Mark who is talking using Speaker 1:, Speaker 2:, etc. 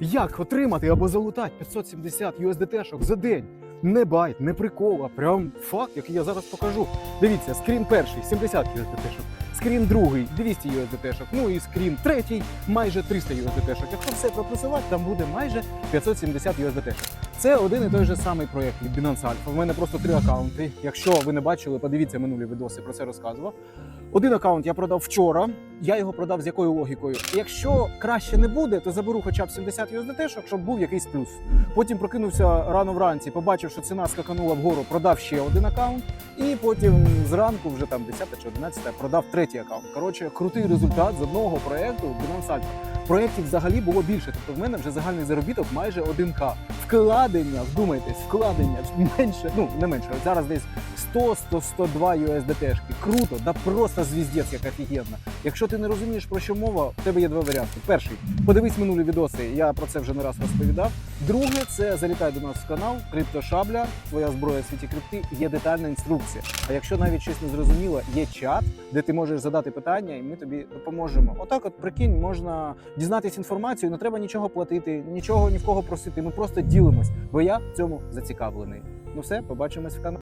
Speaker 1: Як отримати або залутати 570 USDT-шок за день? Не байт, не прикол, а прям факт, який я зараз покажу. Дивіться, скрін перший 70 USDT-шок, скрін другий 200 USDT-шок, ну і скрін третій майже 300 USDT-шок. Якщо все проплюсувати, там буде майже 570 USDT-шок. Це один і той же самий проєкт від Binance Alpha. У мене просто три аккаунти. Якщо ви не бачили, подивіться минулі відоси, про це розказував. Один аккаунт я продав вчора. Я його продав з якою логікою? Якщо краще не буде, то заберу хоча б 70 USDT, щоб був якийсь плюс. Потім прокинувся рано вранці, побачив, що ціна скаканула вгору, продав ще один аккаунт, і потім зранку, вже там 10 чи 11, продав третій аккаунт. Коротше, крутий результат з одного проєкту Binance Alpha. Проєктів взагалі було більше. Тобто в мене вже загальний заробіток майже 1К. Вкладення, вдумайтесь, вкладення менше, ну не менше. Зараз десь 100, 100, 102 USDT-шки. Круто, да просто звіздець, як офігенно. Якщо ти не розумієш про що мова, в тебе є два варіанти. Перший подивись минулі відоси. Я про це вже не раз розповідав. Друге, це залітай до нас в канал, криптошабля, твоя зброя в світі крипти. Є детальна інструкція. А якщо навіть щось не зрозуміло, є чат, де ти можеш задати питання, і ми тобі допоможемо. Отак, от прикинь, можна дізнатись інформацію, не треба нічого платити, нічого ні в кого просити. Ми просто ділимось, бо я в цьому зацікавлений. Ну все, побачимось в каналі.